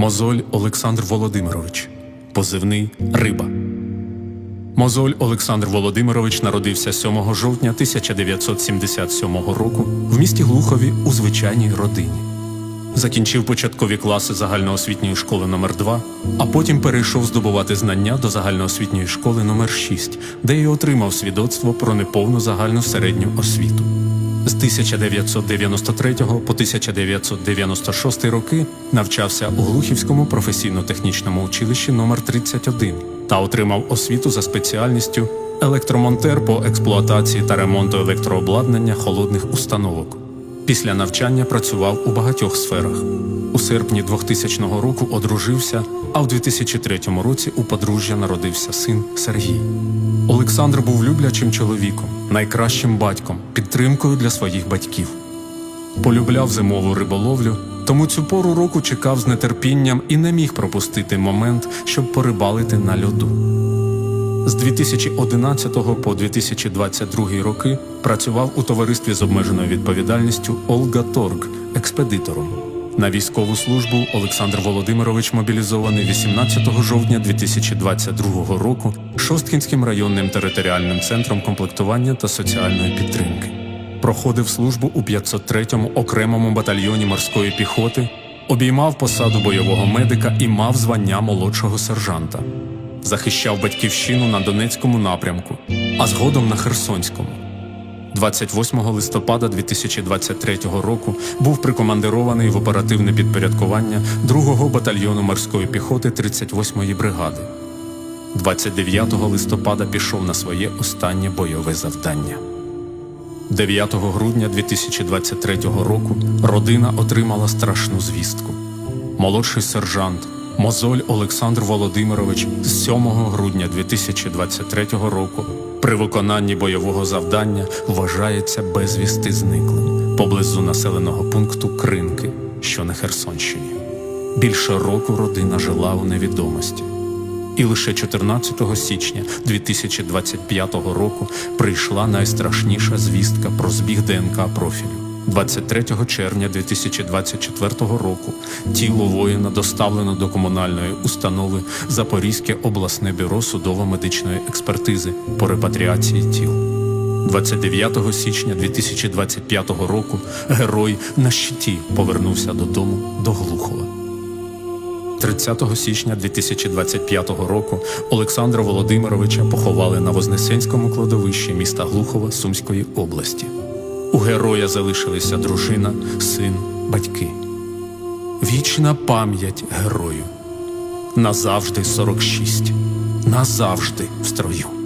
Мозоль Олександр Володимирович, позивний Риба. Мозоль Олександр Володимирович народився 7 жовтня 1977 року в місті Глухові у звичайній родині. Закінчив початкові класи загальноосвітньої школи номер 2 а потім перейшов здобувати знання до загальноосвітньої школи номер 6 де й отримав свідоцтво про неповну загальну середню освіту. З 1993 по 1996 роки навчався у Глухівському професійно-технічному училищі номер 31 та отримав освіту за спеціальністю електромонтер по експлуатації та ремонту електрообладнання холодних установок. Після навчання працював у багатьох сферах. У серпні 2000 року одружився, а в 2003 році у подружжя народився син Сергій. Олександр був люблячим чоловіком, найкращим батьком, підтримкою для своїх батьків. Полюбляв зимову риболовлю, тому цю пору року чекав з нетерпінням і не міг пропустити момент, щоб порибалити на льоду. З 2011 по 2022 роки працював у товаристві з обмеженою відповідальністю Олга Торг експедитором. На військову службу Олександр Володимирович мобілізований 18 жовтня 2022 року Шосткінським районним територіальним центром комплектування та соціальної підтримки. Проходив службу у 503-му окремому батальйоні морської піхоти, обіймав посаду бойового медика і мав звання молодшого сержанта захищав батьківщину на Донецькому напрямку, а згодом на Херсонському. 28 листопада 2023 року був прикомандирований в оперативне підпорядкування 2-го батальйону морської піхоти 38-ї бригади. 29 листопада пішов на своє останнє бойове завдання. 9 грудня 2023 року родина отримала страшну звістку. Молодший сержант Мозоль Олександр Володимирович з 7 грудня 2023 року при виконанні бойового завдання вважається безвісти зниклим поблизу населеного пункту Кринки, що на Херсонщині. Більше року родина жила у невідомості. І лише 14 січня 2025 року прийшла найстрашніша звістка про збіг ДНК профілю. 23 червня 2024 року тіло воїна доставлено до комунальної установи Запорізьке обласне бюро судово-медичної експертизи по репатріації тіл. 29 січня 2025 року герой на щиті повернувся додому до Глухова. 30 січня 2025 року Олександра Володимировича поховали на Вознесенському кладовищі міста Глухова Сумської області. У героя залишилися дружина, син, батьки. Вічна пам'ять герою. Назавжди 46. Назавжди в строю.